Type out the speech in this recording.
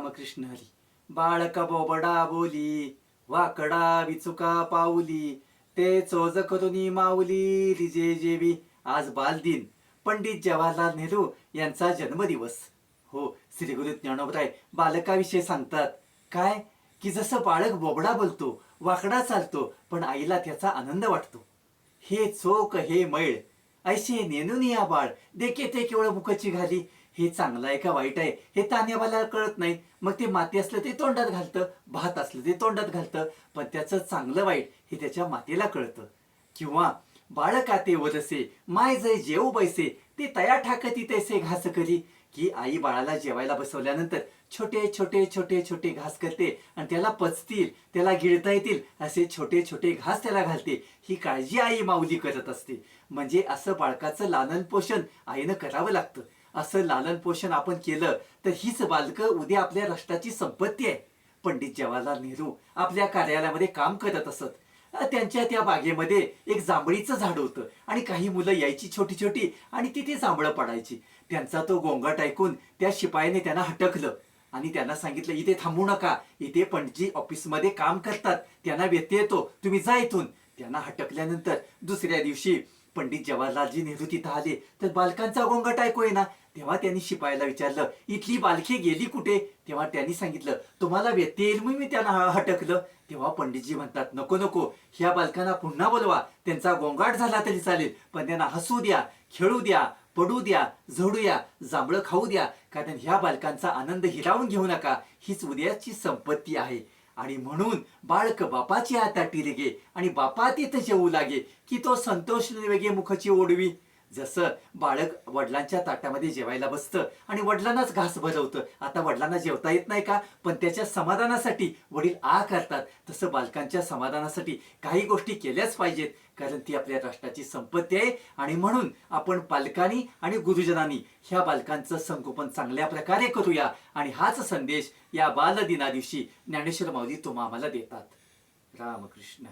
रामकृष्ण हरी. बाळका बोबडा बोली वाकडा विचुका पाऊली ते चोज करुनी माऊली रिजे जेवी. आज बालदिन. पंडित जवाहरलाल नेहरू यांचा जन्मदिवस. हो श्री गुरु ज्ञानोबराय बालकाविषयी सांगतात. काय? की जसं बाळक बोबडा बोलतो वाकडा चालतो पण आईला त्याचा आनंद वाटतो. हे चोक हे मैळ. ऐशी नेनून या बाळ. देखे ते केवळ मुखची घाली. हे चांगलं आहे का वाईट आहे? हे तान्याबाला कळत नाही. मग ते माती असलं ते तोंडात घालतं. भात असलं ते तोंडात घालतं. पण त्याचं चांगलं वाईट हे त्याच्या मातेला कळतं. किंवा बाळका ते वरसे माय जय जेऊ बैसे. ते तया ठाकती तैसे घास करी. की आई बाळाला जेवायला बसवल्यानंतर छोटे छोटे छोटे छोटे घास करते आणि त्याला पचतील त्याला गिळता येतील असे छोटे छोटे घास त्याला घालते. ही काळजी आई माऊली करत असते. म्हणजे असं बाळकाचं लालन पोषण आईनं करावं लागतं. असं लालन पोषण आपण केलं तर हीच बालकं उद्या आपल्या राष्ट्राची संपत्ती आहे. पंडित जवाहरलाल नेहरू आपल्या कार्यालयामध्ये काम करत असत. त्यांच्या त्या बागेमध्ये एक जांभळीचं झाड होतं. आणि काही मुलं यायची छोटी छोटी आणि तिथे जांभळं पडायची. त्यांचा तो गोंगाट ऐकून त्या शिपायाने त्यांना हटकलं. आणि त्यांना सांगितलं इथे थांबू नका. इथे पणजी ऑफिसमध्ये काम करतात. त्यांना व्यत्यय येतो. तुम्ही जा इथून. त्यांना हटकल्यानंतर दुसऱ्या दिवशी पंडित जवाहरलालजी नेहरू तिथं आले. तर बालकांचा गोंगाट ऐकू येणार तेव्हा त्यांनी शिपायाला विचारलं इथली बालकी गेली कुठे? तेव्हा त्यांनी सांगितलं तुम्हाला व्यत्यय येईल मी त्यांना हटकलं. तेव्हा पंडितजी म्हणतात नको नको. ह्या बालकांना पुन्हा बोलवा. त्यांचा गोंगाट झाला तरी चालेल पण त्यांना हसू द्या खेळू द्या पडू द्या झडूया जांभळं खाऊ द्या. कारण ह्या बालकांचा आनंद हिरावून घेऊ नका. हीच उद्याची संपत्ती आहे. आणि म्हणून बाळक बापाची आता टिरगे आणि बापा तिथं जेवू लागे की तो संतोष वेगे मुखची ओढवी. जसं बाळक वडिलांच्या ताटामध्ये जेवायला बसतं आणि वडिलांनाच घास भरवतं. आता वडिलांना जेवता येत नाही का? पण त्याच्या समाधानासाठी वडील आ करतात. तसं बालकांच्या समाधानासाठी काही गोष्टी केल्याच पाहिजेत. कारण ती आपल्या राष्ट्राची संपत्ती आहे आणि म्हणून आपण पालकांनी आणि गुरुजनांनी ह्या बालकांचं संगोपन चांगल्या प्रकारे करूया. आणि हाच संदेश या बालदिना दिवशी ज्ञानेश्वर माऊली तुम्हा आम्हाला देतात. रामकृष्ण